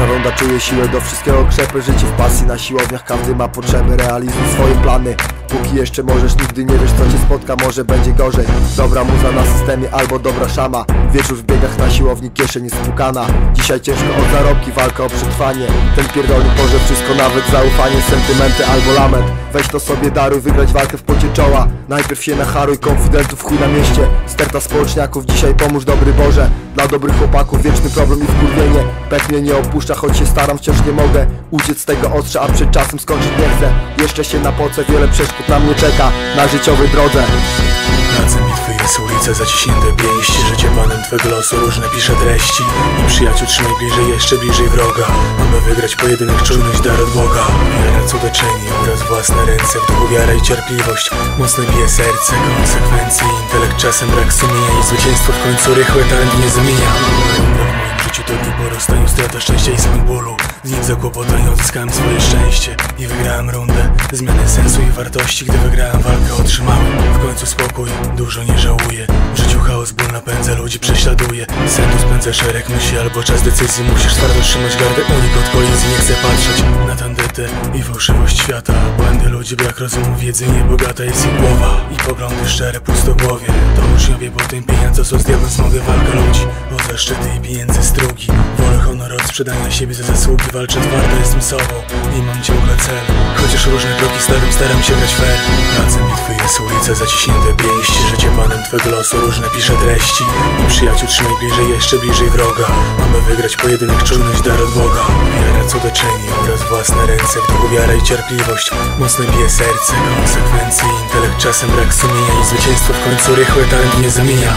wygląda, czuję siłę do wszystkiego krzepy Życie w pasji. Na siłowniach, każdy ma potrzeby Realizuj swoje plany. Póki jeszcze możesz, nigdy nie wiesz co cię spotka Może będzie gorzej. Dobra muza na systemie albo dobra szama. Wieczór w biegach na siłowni, kieszeń jest spukana Dzisiaj ciężko o zarobki, walka o przetrwanie. Ten pierdolny Boże wszystko, nawet zaufanie Sentymenty albo lament. Weź to sobie daruj, wygrać walkę w pocie czoła. Najpierw się nacharuj, konfidentów chuj na mieście. Sterta społeczniaków, dzisiaj pomóż dobry Boże Dla dobrych chłopaków wieczny problem i wkurwienie Pech mnie nie opuszcza, choć się staram, wciąż nie mogę Uciec z tego ostrza, a przed czasem skończyć nie chcę. Jeszcze się napoce, wiele przeszkód na mnie czeka Na życiowej drodze. Pracę bitwy jest ulica, zaciśnięte pięści? Życie panem twego losu, różne pisze treści. I przyjaciół trzymaj bliżej, jeszcze bliżej wroga. Mamy wygrać pojedynek, czujność dar od Boga. Wiara cuda czyni oraz własne ręce W duchu wiara i cierpliwość, mocne bije serce Konsekwencje, czasem brak sumienia I zwycięstwo w końcu rychłe, talent nie zmienia. Życiu to dni po rozstaniu, strata szczęścia i smak bólu. Z nich zakłopotania odzyskałem swoje szczęście I wygrałem rundę, zmiany sensu i wartości Gdy wygrałem walkę, otrzymałem w końcu spokój. Dużo nie żałuję, w życiu chaos, ból napędza, ludzi prześladuje. Sen tu spędza szereg myśli albo czas decyzji. Musisz twardo trzymać gardę, unik od kolizji. Nie chcę patrzeć na i fałszywość świata. Błędy ludzi, brak rozumu, wiedzy niebogata jest ich głowa. I poglądy szczere, pusto głowie To uczniowie, potem pieniądze, co z diabłem smogę walka ludzi. Bo zaszczyty i pieniędzy strugi. Wolę honor od sprzedania siebie za zasługi. Walczę twardo, jestem sobą i mam ciągle cel. Chociaż różne kroki stawiam, staram się grać fair. Pracę bitwy jest ulica, zaciśnięte pięści. Życie panem twego losu, różne pisze treści. I przyjaciół trzymaj bliżej, jeszcze bliżej wroga. Mamy wygrać pojedynek, czujność dar od Boga. Wiara cuda czyni oraz własne ręce W duchu wiara i cierpliwość, mocne bije serce Konsekwencje, intelekt, czasem brak sumienia I zwycięstwo w końcu rychłe, talent nie zamienia